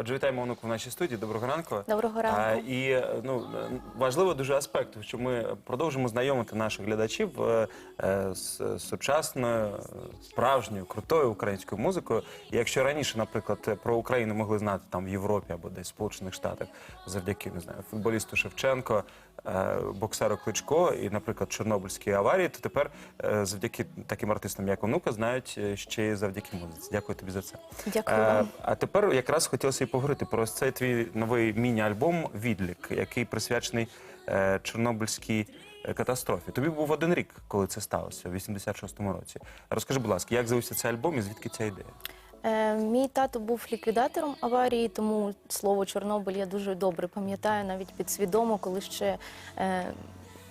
Отже, вітаємо онуку в нашій студії. Доброго ранку. Доброго ранку. А, і ну важливо дуже аспект, що ми продовжимо знайомити наших глядачів е, е, з сучасною, справжньою, крутою українською музикою. І якщо раніше, наприклад, про Україну могли знати там в Європі або десь в Сполучених Штатах завдяки не знаю футболісту Шевченко. е, Боксеру Кличко і, наприклад, Чорнобильській аварії, то тепер е, завдяки таким артистам, як онука, знають ще й завдяки музиці. Дякую тобі за це. Дякую Е, а тепер якраз хотілося і поговорити про цей твій новий міні-альбом Відлік, який присвячений е, Чорнобильській е, катастрофі. Тобі був один рік, коли це сталося, в 86-му році. Розкажи, будь ласка, як з'явився цей альбом і звідки ця ідея? Е, мій тато був ліквідатором аварії, тому слово Чорнобиль я дуже добре пам'ятаю, навіть підсвідомо, коли ще е,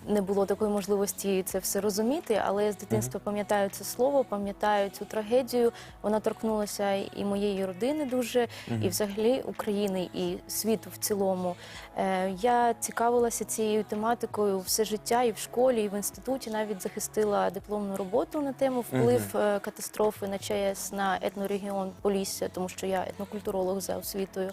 не було такої можливості це все розуміти. Але я з дитинства пам'ятаю це слово, пам'ятаю цю трагедію. Вона торкнулася і моєї родини дуже, і взагалі України і світу в цілому. Е, я цікавилася цією тематикою все життя і в школі, і в інституті. Навіть захистила дипломну роботу на тему вплив е, катастрофи на ЧАЕС на етнорегіон Полісся, тому що я етнокультуролог за освітою.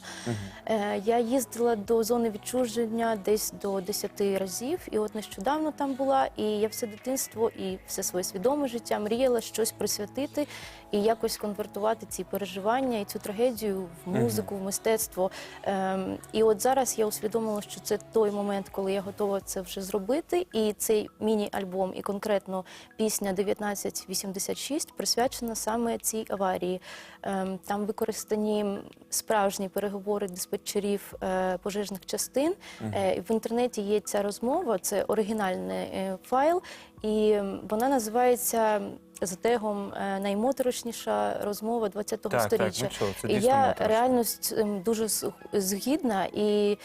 Е, Я їздила до зони відчуження десь до 10 разів, і от нещодавно там була. І я все дитинство і все своє свідоме життя мріяла щось присвятити і якось конвертувати ці переживання і цю трагедію в музику, в мистецтво. Ем, І от зараз я усвідомила, що це той момент, коли я готова це вже зробити. І цей міні-альбом, і конкретно пісня 1986 присвячена саме цій аварії. Ем, Там використані справжні переговори диспетчерів е, пожежних частин. Е, В інтернеті є ця розмова, це оригінальний е, файл, і вона називається. За тегом е, наймоторошніша розмова 20-го Так, так, сторіччя. це і я моторошно. реально дуже згідна, і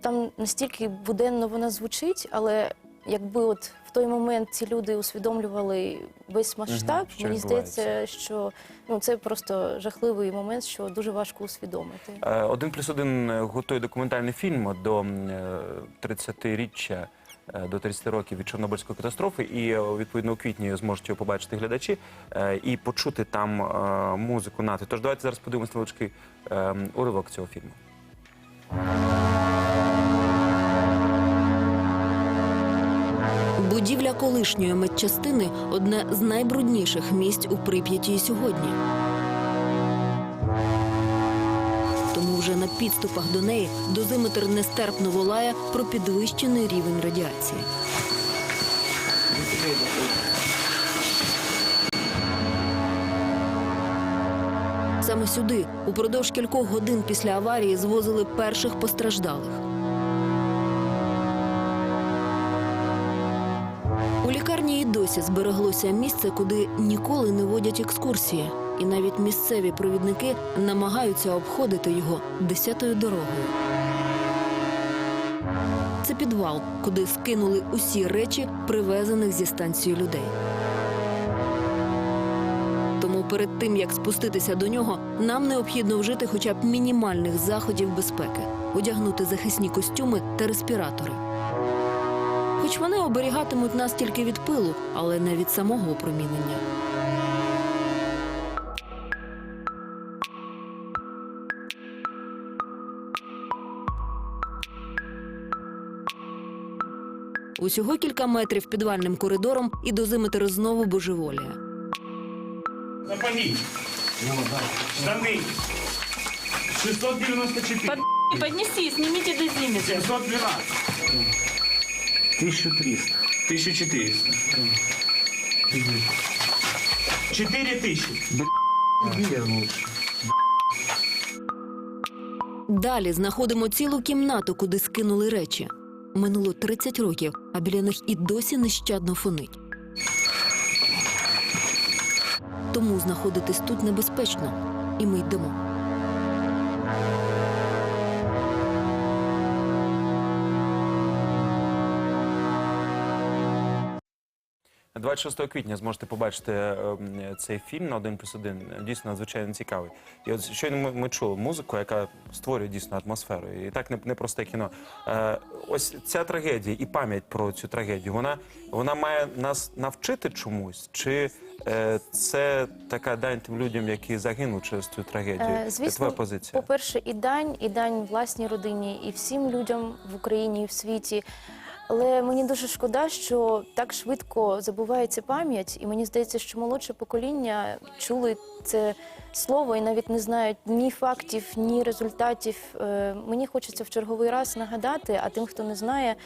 там настільки буденно вона звучить, але якби от в той момент ці люди усвідомлювали весь масштаб, мені здається, що ну це просто жахливий момент, що дуже важко усвідомити. Е, Один плюс один готує документальний фільм до м, е, 30-річчя. Е, До 30 років від Чорнобильської катастрофи, і е, відповідно у квітні зможуть його побачити глядачі е, і почути там музику нати. Тож давайте зараз подивимося невеличкий е, уривок цього фільму. Будівля колишньої медчастини одне з найбрудніших місць у Прип'яті сьогодні. Вже на підступах до неї дозиметр нестерпно волає про підвищений рівень радіації. Саме сюди, упродовж кількох годин після аварії, звозили перших постраждалих. У лікарні і досі збереглося місце, куди ніколи не водять екскурсії, і навіть місцеві провідники намагаються обходити його десятою дорогою. Це підвал, куди скинули усі речі, привезених зі станції людей. Тому перед тим як спуститися до нього, нам необхідно вжити хоча б мінімальних заходів безпеки, одягнути захисні костюми та респіратори. Хоч вони оберігатимуть нас тільки від пилу, але не від самого опромінення. Усього кілька метрів підвальним коридором і дозиметр знову божеволіє. Сапоги. Штаны. 694. Под- Поднеси, снимите дозиметр. 712. 1300. 1400. 4000. Далі знаходимо цілу кімнату, куди скинули речі. Минуло 30 років, а біля них і досі нещадно фонить. Тому знаходитись тут небезпечно, і ми йдемо. 26 квітня зможете побачити е, цей фільм на 1 плюс 1. Дійсно надзвичайно цікавий. І от щойно ми, ми чули музику, яка створює дійсно атмосферу. І так не, не просте кіно. Е, ось ця трагедія і пам'ять про цю трагедію, вона, вона має нас навчити чомусь? Чи е, це така дань тим людям, які загинуть через цю трагедію? Е, Звісно, твоя позиція. по-перше, і дань, і дань власній родині, і всім людям в Україні і в світі. Але мені дуже шкода, що так швидко забувається пам'ять, і мені здається, що молодше покоління чули це слово і навіть не знають ні фактів, ні результатів. Е, Мені хочеться в черговий раз нагадати, а тим, хто не знає,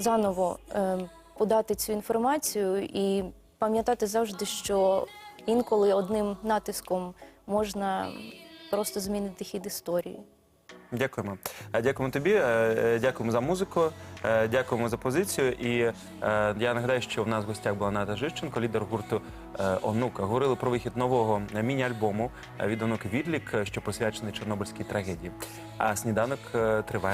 заново е, подати цю інформацію і пам'ятати завжди, що інколи одним натиском можна просто змінити хід історії. Дякуємо. Е, Дякуємо тобі, е, е, дякуємо за музику, дякуємо за позицію. І я нагадаю, що в нас в гостях була Ната Жищенко, лідер гурту Онука. Говорили про вихід нового міні-альбому від онуки Відлік, що присвячений Чорнобильській трагедії. А сніданок триває.